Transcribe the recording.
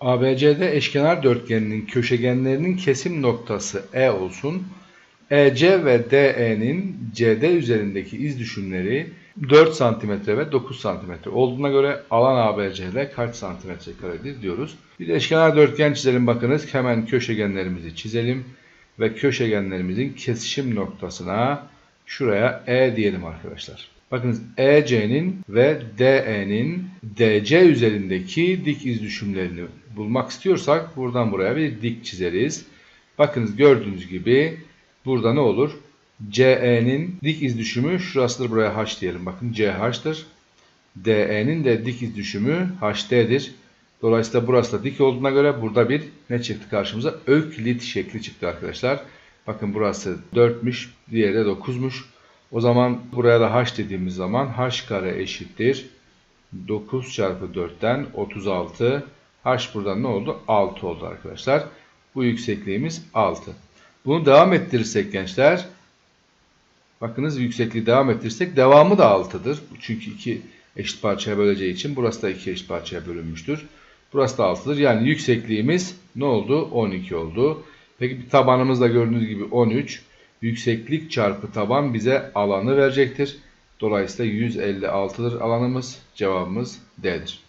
ABCD eşkenar dörtgeninin köşegenlerinin kesim noktası E olsun. EC ve DE'nin CD üzerindeki iz düşümleri 4 cm ve 9 cm olduğuna göre alan ABCD kaç santimetre karedir diyoruz. Bir eşkenar dörtgen çizelim bakınız. Hemen köşegenlerimizi çizelim ve köşegenlerimizin kesişim noktasına şuraya E diyelim arkadaşlar. Bakınız EC'nin ve DE'nin DC üzerindeki dik iz düşümlerini bulmak istiyorsak buradan buraya bir dik çizeriz. Bakınız gördüğünüz gibi burada ne olur? CE'nin dik iz düşümü şurasıdır buraya H diyelim. Bakın CH'tır. DE'nin de dik iz düşümü HD'dir. Dolayısıyla burası da dik olduğuna göre burada bir ne çıktı karşımıza? Öklit şekli çıktı arkadaşlar. Bakın burası 4'müş, diğeri de 9'muş. O zaman buraya da h dediğimiz zaman h kare eşittir. 9 çarpı 4'ten 36. h buradan ne oldu? 6 oldu arkadaşlar. Bu yüksekliğimiz 6. Bunu devam ettirirsek gençler. Bakınız yüksekliği devam ettirirsek devamı da 6'dır. Çünkü iki eşit parçaya böleceği için burası da iki eşit parçaya bölünmüştür. Burası da 6'dır. Yani yüksekliğimiz ne oldu? 12 oldu. Peki bir tabanımız da gördüğünüz gibi 13. Yükseklik çarpı taban bize alanı verecektir. Dolayısıyla 156'dır alanımız. Cevabımız D'dir.